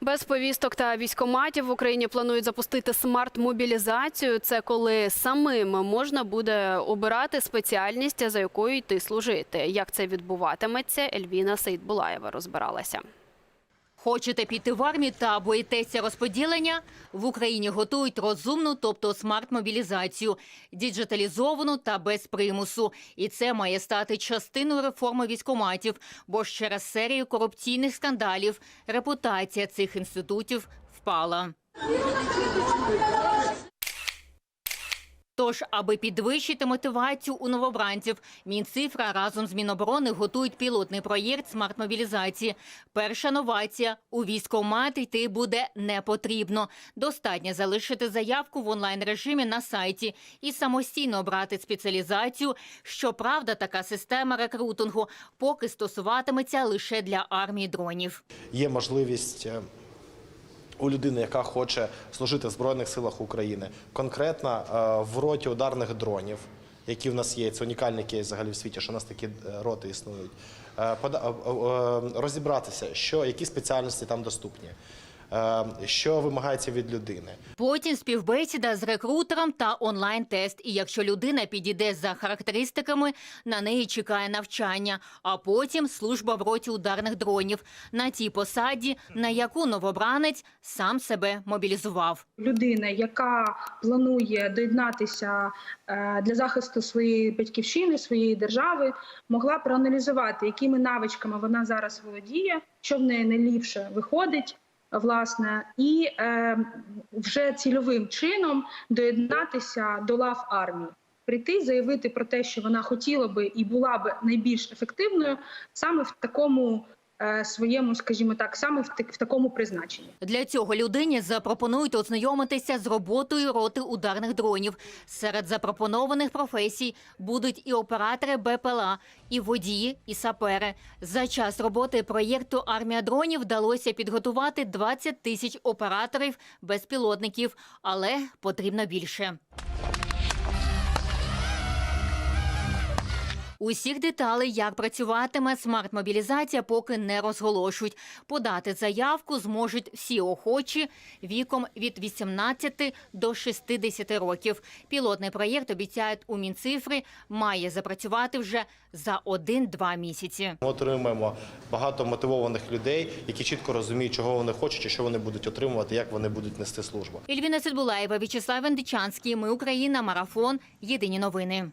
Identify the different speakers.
Speaker 1: Без повісток та військоматів в Україні планують запустити смарт-мобілізацію. Це коли самим можна буде обирати спеціальність, за якою йти служити. Як це відбуватиметься, Ельвіна Сейдбулаєва розбиралася.
Speaker 2: Хочете піти в армію та боїтеся розподілення? В Україні готують розумну, тобто смарт-мобілізацію, діджиталізовану та без примусу. І це має стати частиною реформи військоматів, бо ж через серію корупційних скандалів репутація цих інститутів впала. Тож, аби підвищити мотивацію у новобранців, Мінцифра разом з Міноборони готують пілотний проєкт смарт-мобілізації. Перша новація – у військкомат йти буде не потрібно. Достатньо залишити заявку в онлайн-режимі на сайті і самостійно обрати спеціалізацію. Щоправда, така система рекрутингу поки стосуватиметься лише для армії дронів.
Speaker 3: є можливість е, у людини, яка хоче служити в Збройних силах України, конкретно е, в роті ударних дронів, які в нас є, це унікальний кейс взагалі в світі, що в нас такі е, роти існують, е, розібратися, що, які спеціальності там доступні, що вимагається від людини.
Speaker 2: Потім співбесіда з рекрутером та онлайн-тест. І якщо людина підійде за характеристиками, на неї чекає навчання, а потім служба в роті ударних дронів на тій посаді, на яку новобранець сам себе мобілізував.
Speaker 4: людина, яка планує доєднатися е, для захисту своєї батьківщини, своєї держави, могла проаналізувати, якими навичками вона зараз володіє, що в неї найліпше виходить. Власне, і е, вже цільовим чином доєднатися до лав армії, прийти, заявити про те, що вона хотіла би і була би найбільш ефективною саме в такому своєму, скажімо так, саме в, в такому призначенні.
Speaker 2: Для цього людині запропонують ознайомитися з роботою роти ударних дронів. Серед запропонованих професій будуть і оператори БПЛА, і водії, і сапери. За час роботи проєкту Армія дронів вдалося підготувати 20 тисяч операторів безпілотників, але потрібно більше. Усіх деталей, як працюватиме смарт-мобілізація, поки не розголошують. Подати заявку зможуть всі охочі віком від 18 до 60 років. Пілотний проєкт обіцяють у Мінцифри має запрацювати вже за 1-2 місяці.
Speaker 3: Ми отримуємо багато мотивованих людей, які чітко розуміють, чого вони хочуть і що вони будуть отримувати, як вони будуть нести службу.
Speaker 2: Ільвіна Сидбулаєва, В'ячеслав Вендичанський. Ми Україна. Марафон. Єдині новини.